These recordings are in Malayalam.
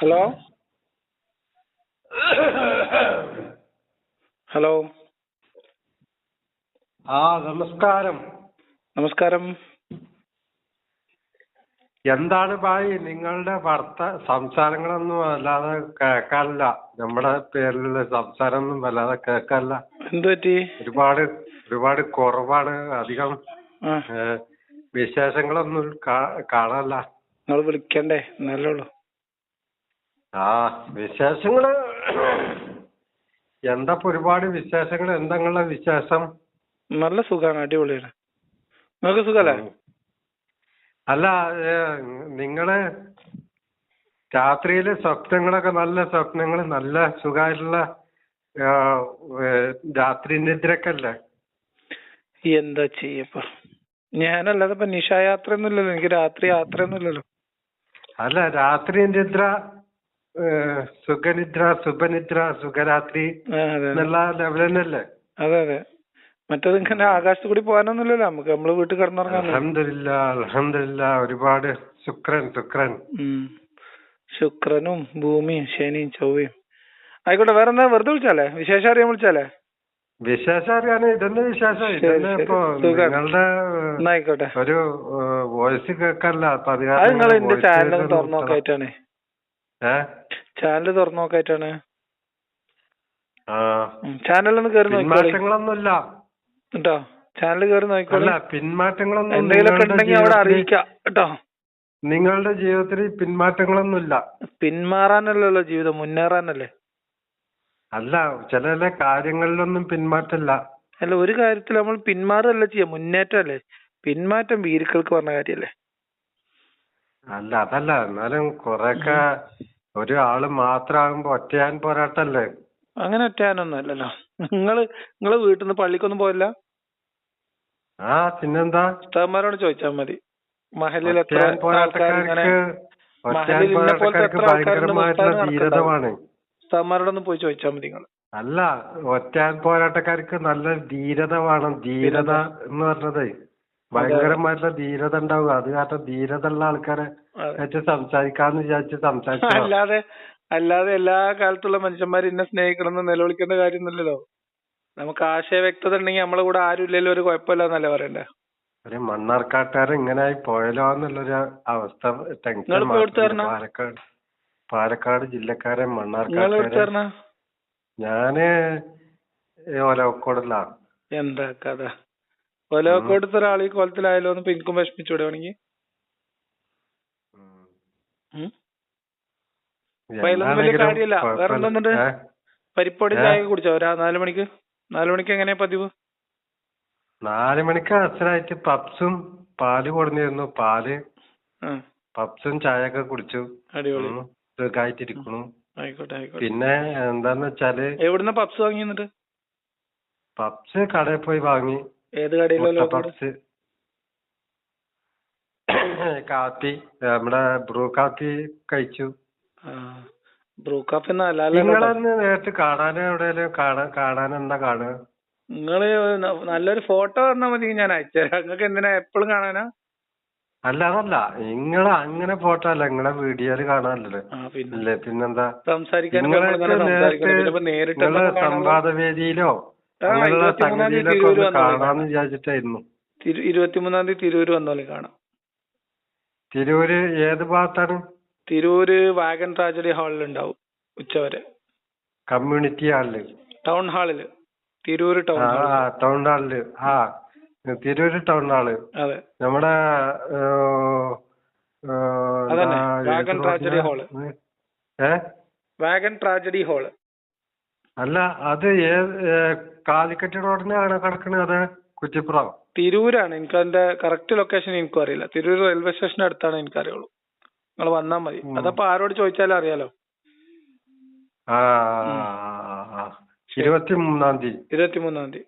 ഹലോ? ഹലോ? ആ നമസ്കാരം. നമസ്കാരം. എന്താണ് ഭായി നിങ്ങളുടെ ഭർത്ത സംസാരങ്ങളൊന്നും വല്ലാതെ കേൾക്കാനില്ല. നമ്മുടെ പേരിലുള്ള സംസാരമൊന്നും വല്ലാതെ കേൾക്കാനില്ല. എന്തുപറ്റി? ഒരുപാട് ഒരുപാട് കുറവാണ്. അധികം വിശേഷങ്ങളൊന്നും കാ- നിങ്ങൾ വിളിക്കണ്ടേ? എന്നല്ലേ ഉള്ളൂ. ആ വിശേഷങ്ങൾ എന്താ ഇപ്പൊ ഒരുപാട് വിശേഷങ്ങൾ എന്താ നിങ്ങളുടെ വിശേഷം? നല്ല സുഖാണ് അടിപൊളിയാണ്. നിങ്ങൾക്ക് സുഖല്ലേ. അല്ല ഏ, നിങ്ങൾ രാത്രിയിലെ സ്വപ്നങ്ങളൊക്കെ നല്ല സ്വപ്നങ്ങൾ നല്ല സുഖമായിട്ടുള്ള ആ, ഏ, രാത്രി നിദ്രക്കല്ലേ? എന്താ ചെയ്യപ്പ? ഞാനല്ലാതെ ഇപ്പൊ നിശായാത്ര ഒന്നുമില്ലല്ലോ എനിക്ക് രാത്രി യാത്രയൊന്നും ഇല്ലല്ലോ അല്ല രാത്രി നിദ്ര സുഖനിദ്ര സുഖനിദ്ര സുഖരാത്രി എന്നുള്ള ലെവൽ തന്നെയല്ലേ? അതെ അതെ. മറ്റേത് ഇങ്ങനെ ആകാശത്ത് കൂടി പോകാനൊന്നുമില്ലല്ലോ. നമുക്ക് നമ്മൾ വീട്ടിൽ കിടന്നുറങ്ങാൻ അലഹമില്ല അലഹമില്ല ഒരുപാട് ശുക്രൻ ശുക്രൻ. ശുക്രനും ഭൂമിയും ശനിയും ചൊവ്വയും. ആയിക്കോട്ടെ വേറെ എന്താ വെറുതെ വിളിച്ചാലേ? വിശേഷം അറിയാൻ വിളിച്ചാലേ? വിശേഷം അറിയാന് ഇതന്നെ വിശേഷം? ഇതന്നെ. ഇപ്പൊ. നിങ്ങളുടെ ആയിക്കോട്ടെ. ഒരു വോയിസ് കേൾക്കാനല്ല അപ്പൊ അത് അത് നിങ്ങൾ എന്റെ ചാനൽ തുറന്നു. നോക്കായിട്ടാണ്. ചാനൽ തുറന്നു നോക്കായിട്ടാണ്. ആ. കേറി പിന്മാറ്റങ്ങളൊന്നുമില്ല. കേട്ടോ ചാനൽ കേറി നോക്കിക്കോളി. എന്തെങ്കിലും പിന്മാറ്റങ്ങളൊന്നും എന്തെങ്കിലുമൊക്കെ ഉണ്ടെങ്കിൽ അവിടെ അറിയിക്കാം കേട്ടോ. നിങ്ങളുടെ ജീവിതത്തിൽ പിന്മാറ്റങ്ങളൊന്നുമില്ല. പിന്മാറാനല്ലല്ലോ ജീവിതം മുന്നേറാനല്ലേ? അല്ല ചില ചില കാര്യങ്ങളിലൊന്നും പിന്മാറ്റല്ല അല്ല ഒരു കാര്യത്തിൽ നമ്മൾ പിന്മാറല്ല ചെയ്യാ മുന്നേറ്റമല്ലേ? പിന്മാറ്റം വീരുക്കൾക്ക് പറഞ്ഞ കാര്യല്ലേ അല്ല അതല്ല എന്നാലും കൊറേയൊക്കെ ഒരു ആൾ മാത്രമാകുമ്പോ ഒറ്റയാൻ പോരാട്ടല്ലേ? അങ്ങനെ ഒറ്റയാനൊന്നും അല്ലല്ലോ നിങ്ങൾ നിങ്ങൾ വീട്ടിൽ നിന്ന് പള്ളിക്കൊന്നും പോയില്ല? ആ പിന്നെന്താ? ഉസ്താദ്മാരോട് ചോദിച്ചാൽ മതി. മഹലിൽ എത്ര ഒറ്റയാൻ ആൾക്കാർ ഇങ്ങനെ പോരാട്ടക്കാർക്ക് ഒറ്റയാൻ മഹലിൽ ഇന്നെ പോലത്തെ പോരാട്ടക്കാർക്ക് എത്ര ആൾക്കാരുണ്ടെന്ന് ഭയങ്കരമായിട്ടുള്ള ഉസ്താദിന് ധീരതമാണ്. ഉസ്താദ്മാരോടൊന്ന് പോയി ചോദിച്ചാൽ മതി നിങ്ങൾ. അല്ല ഒറ്റയാൻ പോരാട്ടക്കാർക്ക് നല്ല ധീരത വേണം. ധീരത എന്ന് പറഞ്ഞത് ഭയങ്കരമായിട്ടുള്ള ധീരത ഉണ്ടാവും അത് കാരണം ധീരത ഉള്ള ആൾക്കാരെ സംസാരിക്കാന്ന് വിചാരിച്ച് സംസാരിച്ചു അല്ലാതെ അല്ലാതെ എല്ലാ കാലത്തുള്ള മനുഷ്യന്മാർ ഇന്നെ സ്നേഹിക്കണം എന്ന് നിലവിളിക്കേണ്ട കാര്യമൊന്നുമില്ലല്ലോ നമുക്ക് ആശയ വ്യക്തത ഉണ്ടെങ്കിൽ നമ്മളെ കൂടെ ആരും ഇല്ലല്ലോ ഒരു കുഴപ്പമില്ല എന്നല്ലേ പറയണ്ടേ? ഒരു മണ്ണാർക്കാട്ടുകാർ ഇങ്ങനെ ആയി പോയല്ലോ എന്നുള്ളൊരു അവസ്ഥ? പാലക്കാട് പാലക്കാട് ജില്ലക്കാരൻ മണ്ണാർക്കാട്ടുകാരെ ഞാൻ ഓലക്കോടല്ല എന്താ കഥ? ഒലവക്കോടത്തെ ഒരാൾ ഈ കോലത്തിലായാലോ എന്ന് എനിക്കും വിഷമിച്ചൂടെ വേണമെങ്കിൽ? അതിലൊന്നും വലിയ കാര്യമില്ല. വേറെ എന്തുണ്ട്? പരിപ്പോടി? ചായ കുടിച്ചോ? നാലു മണിക്ക്? നാലു മണിക്ക് എങ്ങനെയാ പതിവ്? നാലു മണിക്ക് അച്ഛനായിട്ട് പപ്സും പാൽ കൊടുന്നിരുന്നു പാൽ പപ്സും ചായ ഒക്കെ കുടിച്ചു ആയിക്കോട്ടെ പിന്നെ എന്താന്ന് വെച്ചാൽ എവിടുന്ന പപ്സ് വാങ്ങി എന്നിട്ട്? പപ്സ് കടയിൽ പോയി വാങ്ങി. ഏത് കടയിലോ പപ്സ്. കാപ്പി നമ്മുടെ ബ്രൂ കാപ്പി കഴിച്ചു. ബ്രൂ കാപ്പി അല്ലല്ലോ നേരിട്ട് കാണാൻ എവിടെയെങ്കിലും കാണാൻ കാണാൻ എന്താ കാണുക നിങ്ങൾ നല്ലൊരു ഫോട്ടോ തന്നാ മതി ഞാൻ അയച്ചുതരാം നിങ്ങൾക്ക് എന്തിനാ എപ്പോഴും കാണാനാ? അല്ല അതല്ല. നിങ്ങൾ അങ്ങനെ ഫോട്ടോ അല്ല നിങ്ങളെ വീഡിയോയിൽ കാണാനല്ലേ അല്ലേ? പിന്നെന്താ? സംസാരിക്കാൻ നേരിട്ട് കാണാൻ സംവാദ വേദിയിലോ വന്നോളി. കാണാന്ന് വിചാരിച്ചിട്ടായിരുന്നു. ഇരുപത്തിമൂന്നാം തീയതി തിരൂര് വന്നോളി കാണാം. തിരൂര് ഏത് ഭാഗത്താണ്? തിരൂര് വാഗൻ ട്രാജഡി ഹാളിൽ ഉണ്ടാവും ഉച്ചവരെ കമ്മ്യൂണിറ്റി ഹാളിൽ. ടൗൺ ഹാളിൽ തിരൂര് ടൗൺ ആ ടൗൺ ഹാളിൽ. ആ തിരൂര് ടൗൺ ഹാൾ. അതെ. നമ്മുടെ വാഗൺ ട്രാജഡി? ഹാൾ. ഏ വാഗൻ ട്രാജഡി ഹാൾ. അല്ല അത് ഏത് കാലിക്കറ്റ് റോഡിനാണ് കിടക്കുന്നത് അത് കുറ്റിപ്പുറം? തിരൂരാണ്. എനിക്ക് അതിന്റെ കറക്റ്റ് ലൊക്കേഷൻ എനിക്കും അറിയില്ല തിരൂർ റെയിൽവേ സ്റ്റേഷൻ അടുത്താണ് എനിക്കറിയുള്ളൂ. നിങ്ങൾ വന്നാ മതി. അതപ്പോ ആരോട് ചോദിച്ചാലും അറിയാലോ. തീയതി. ഇരുപത്തിമൂന്നാം തീയതി.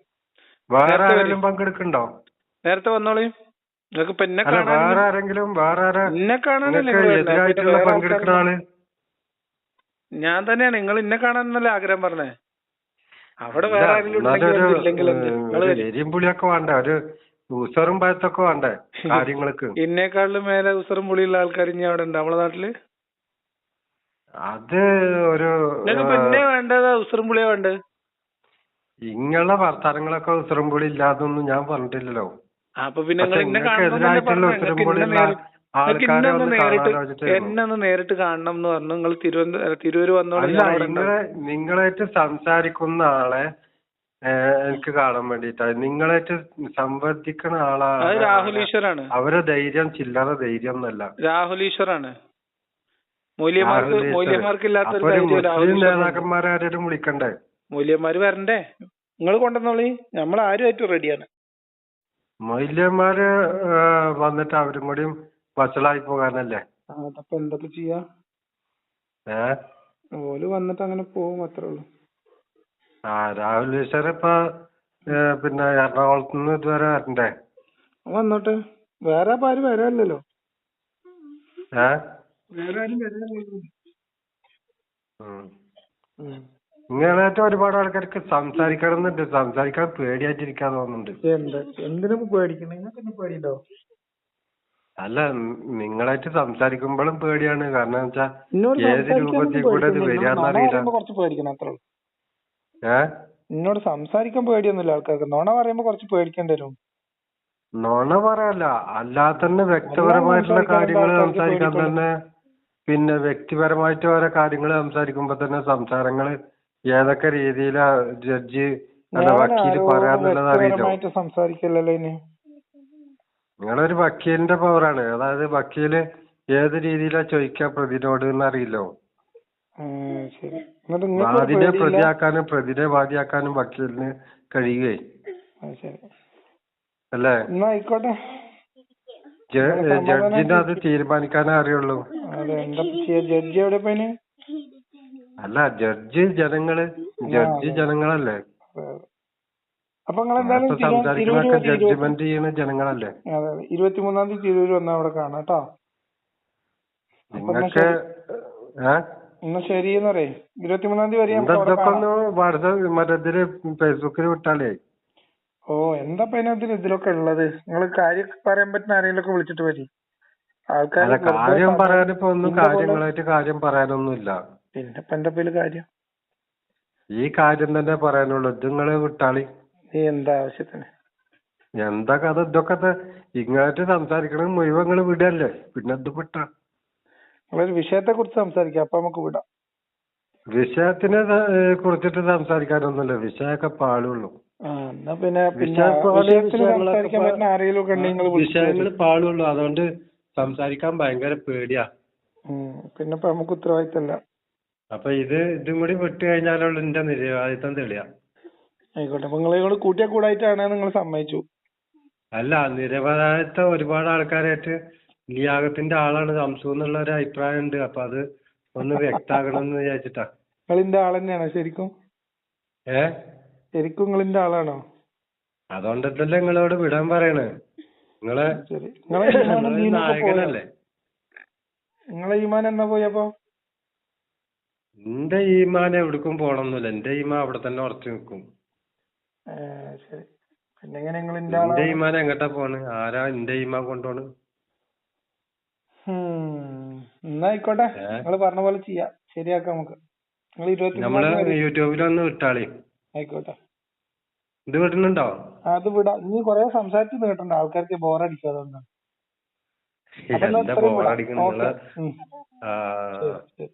വേറെ നേരത്തെ ആരെങ്കിലും വരും. പങ്കെടുക്കണ്ടോ? നേരത്തെ വന്നോളി. നിങ്ങൾക്ക് അല്ല വേറെ ആരെങ്കിലും വേറെ എന്നെ കാണാനല്ലേ? പിന്നെ ഞാൻ തന്നെയാണ്. നിങ്ങൾ എന്നെ കാണാനല്ലേ ആഗ്രഹം പറഞ്ഞേ. അവിടെ വേറെ ആരെങ്കിലും എന്നാലും ഉണ്ടെങ്കിൽ ഒരു, ഇല്ലെങ്കിൽ എന്ത്? ഏഹ്, നിങ്ങൾ ഒരു വരും. എരിയും പുളിയൊക്കെ വേണ്ടേ ഒരു ഉസറും പഴത്തൊക്കെ വേണ്ടേ കാര്യങ്ങൾക്ക് എന്നെക്കാളിലും മേലെ ഉസറും പുളിയുള്ള ആൾക്കാർ ഇനി അവിടെ ഉണ്ട് നമ്മളെ നാട്ടിൽ അത് ഒരു പിന്നെ വേണ്ടത് ഉസറുംപുളിയാ വേണ്ടത് ഇങ്ങളെ വർത്താനങ്ങളൊക്കെ ഉസറുംപുളി ഇല്ലാതൊന്നും ഞാൻ പറഞ്ഞിട്ടില്ലല്ലോ അപ്പൊ പിന്നെ എതിരായിട്ടുള്ള ഉസറും നിങ്ങൾക്ക് ഇന്നെ നേരിട്ട്. എന്നെ ഒന്ന് കാണണം എന്ന് പറഞ്ഞു നിങ്ങൾ തിരുവനന്തപുരം തിരൂര് വന്നോളൂ നിങ്ങളായിട്ട് സംസാരിക്കുന്ന ആളെ എനിക്ക് കാണാൻ വേണ്ടിട്ടാ നിങ്ങളായിട്ട് സംവർദ്ധിക്കുന്ന ആളാണ് രാഹുൽ ഈശ്വറാണ് അവരെ ധൈര്യം ചില്ലറ ധൈര്യം എന്നല്ല. രാഹുൽ ഈശ്വറാണ് മൂല്യമാർക്ക് മൂല്യമാർക്ക് ഈശ്വറിനുണ്ട്. നേതാക്കന്മാരെ ആരെങ്കിലും വിളിക്കണ്ടേ? മൂല്യന്മാര് വരണ്ടേ? നിങ്ങൾ കൊണ്ടുവന്നോളി. നമ്മൾ ആരുമായിട്ട് റെഡിയാണ് മൂല്യന്മാര് വന്നിട്ട് അവരും കൂടിയും വഷളായി പോകാനല്ലേ? അതപ്പോ എന്തൊക്കെ ചെയ്യാ? ഏഹ് ഓൽ വന്നിട്ട് അങ്ങനെ പോവും അത്രേ ഉള്ളു. ആ രാഹുൽ ഈശ്വർ ഇപ്പൊ ഏർ പിന്നെ എറണാകുളത്ത് നിന്ന് ഇതുവരെ വരണ്ടേ? വന്നോട്ടെ. വേറെ ഇപ്പൊ ആരും വരാനില്ലല്ലോ. ഏഹ് വേറെ ആരും വരാനില്ലല്ലോ. ഇങ്ങനെയായിട്ട് ഒരുപാട് ആൾക്കാർക്ക് സംസാരിക്കണം എന്നുണ്ട് സംസാരിക്കാൻ പേടിയായിട്ടിരിക്കാൻ തോന്നുന്നുണ്ട്. എന്താ? എന്തിനാ പേടിക്കണേ? നിങ്ങൾക്ക് എന്നെ പേടിയുണ്ടോ? അല്ല നിങ്ങളായിട്ട് സംസാരിക്കുമ്പോഴും പേടിയാണ്. കാരണം വെച്ചാ ഏത് രൂപത്തിൽ കൂടെ ഇത് വരികയെന്നറിയില്ല പറയുമ്പോ അത്രേ ഉള്ളൂ. ഏ? എന്നോട് സംസാരിക്കാൻ പേടിയൊന്നുമില്ല ആൾക്കാർക്ക്. നുണ പറയുമ്പോ കുറച്ച് പേടിക്കേണ്ടി വരും. നുണ പറയല്ല. അല്ലാതെ തന്നെ വ്യക്തിപരമായിട്ടുള്ള കാര്യങ്ങൾ സംസാരിക്കാൻ തന്നെ പിന്നെ വ്യക്തിപരമായിട്ട് ഓരോ കാര്യങ്ങൾ സംസാരിക്കുമ്പോ തന്നെ സംസാരങ്ങൾ ഏതൊക്കെ രീതിയിലാ ജഡ്ജി അല്ല വക്കീൽ പറയാന്നുള്ളത് അറിയില്ല. സംസാരിക്കല്ലോ നിങ്ങളൊരു വക്കീലിന്റെ പവറാണ് അതായത് വക്കീൽ ഏത് രീതിയിലാ ചോദിക്കുക പ്രതിനോട് എന്നറിയില്ലോ. ശരി. എന്നിട്ട് നിങ്ങൾക്ക് വാദിനെ പേടിയില്ല? പ്രതിയാക്കാനും പ്രതിനെ വാദിയാക്കാനും വക്കീലിന് കഴിയുകയെ. ആ, ശരി. അല്ലേ? എന്നാ ആയിക്കോട്ടെ. ജ- നിങ്ങൾ ജഡ്ജിന് അത് തീരുമാനിക്കാനേ അറിയുള്ളൂ. അതെ എന്താ ചെയ്യാ ജഡ്ജി എവിടെ പോയിന്? അല്ല ജഡ്ജി ജനങ്ങൾ ജഡ്ജി ജനങ്ങളല്ലേ? അതെ, അതെ. അപ്പൊ നിങ്ങൾ എന്തായാലും ഇരുപത്തിമൂന്നാം തീയതി തിരൂര് വന്നാ അവിടെ കാണാം കേട്ടോ. അപ്പൊ എന്നാ നിങ്ങക്ക് ഏ? ശരി എന്ന് പറയും ഇരുപത്തിമൂന്നാം തീയതി മറ്റേ ഫേസ്ബുക്കിൽ വിട്ടാലേ. ഓ എന്താ ഇതിനകത്ത് ഇതിലൊക്കെ ഉള്ളത്? നിങ്ങൾ കാര്യം പറയാൻ പറ്റുന്ന ആരെങ്കിലും ഒക്കെ വിളിച്ചിട്ട് വരി. ആൾക്കാർ കാര്യം പറയാനിപ്പോ ഒന്നും കാര്യങ്ങളായിട്ട് കാര്യം പറയാനൊന്നുമില്ല. പിന്നെ ഇപ്പൊ എന്റെ പേര് കാര്യം? ഈ കാര്യം തന്നെ പറയാനുള്ളൂ. ഇത് നിങ്ങൾ വിട്ടാളി. നീ എന്താ ആവശ്യത്തിന് എന്താ കഥ? ഇതൊക്കെ ഇങ്ങോട്ട് സംസാരിക്കണത് മുഴുവൻ നിങ്ങൾ വിടല്ലേ? പിന്നെ ഇത് വിട്ടാ. നിങ്ങളൊരു വിഷയത്തെ കുറിച്ച് സംസാരിക്കാം അപ്പൊ നമുക്ക് വിടാം. വിഷയത്തിനെ കുറിച്ചിട്ട് സംസാരിക്കാനൊന്നുമില്ല. വിഷയമൊക്കെ പാടുള്ളൂ എന്നാ പിന്നെ സംസാരിക്കാൻ പറ്റുന്ന ആരെങ്കിലും വിഷയങ്ങൾ പാളുള്ളൂ. അതുകൊണ്ട് സംസാരിക്കാൻ ഭയങ്കര പേടിയാ. പിന്നെ നമുക്ക് ഉത്തരവാദിത്തല്ല അപ്പൊ ഇത് ഇതും കൂടി വിട്ടു കഴിഞ്ഞാലുള്ള എന്റെ നിരവാദിത്തം തെളിയാ. ആയിക്കോട്ടെ. അപ്പൊ നിങ്ങളെ കൂടെ കൂട്ടിയ കൂടായിട്ടാണ് നിങ്ങൾ സമ്മതിച്ചു. അല്ല നിരപരാധിത്വം ഒരുപാട് ആൾക്കാരായിട്ട് ലിയാകത്തിന്റെ ആളാണ് സംസു എന്നുള്ള ഒരു അഭിപ്രായം ഉണ്ട് അപ്പൊ അത് ഒന്ന് വ്യക്താകണം എന്ന് വിചാരിച്ചിട്ടാ. നിങ്ങൾ ഇന്റെ ആൾ തന്നെയാണോ ശരിക്കും? ഏ? ശരിക്കും നിങ്ങൾ ഇന്റെ ആളാണോ? അതുകൊണ്ടല്ലേ നിങ്ങളോട് വിടാൻ പറയണേ. നിങ്ങളെ ശരി. നിങ്ങളെ ദീനൊക്കെ നായകനല്ലേ? നിങ്ങളെ ഈമാൻ എന്നാ പോയപ്പോ എന്റെ ഈമാൻ എവിടേക്കും പോണൊന്നുമില്ല. എന്റെ ഈമാൻ അവിടെ തന്നെ ഉറച്ചു നിൽക്കും. ഏ, ശരി. പിന്നെ എങ്ങനെ നിങ്ങൾ ഇന്റെ ഈമാൻ എങ്ങട്ടാ പോണ്? ആരാ ഇന്റെ ഇമാ കൊണ്ടുപോണ് ഹും. എന്നാ ആയിക്കോട്ടെ? നിങ്ങൾ പറഞ്ഞ പോലെ ചെയ്യാം. ശരിയാക്കാം നമുക്ക്. നിങ്ങൾ നമ്മൾ യൂട്യൂബിലൊന്ന് വിട്ടാളി. ആയിക്കോട്ടെ. ഇത് വിടുന്നുണ്ടോ? അത് വിടാം. നീ കൊറേ സംസാരിച്ച് കേട്ടണ്ട ആൾക്കാർക്ക് ബോറടിക്കും അതുകൊണ്ടാണ് അപ്പൊ എന്നാ എന്താ ഇത്രയും വിടാം. ബോറടിക്കുന്നുള്ള ഓക്കേ. ഉം. ആ. ശരി, ശരി.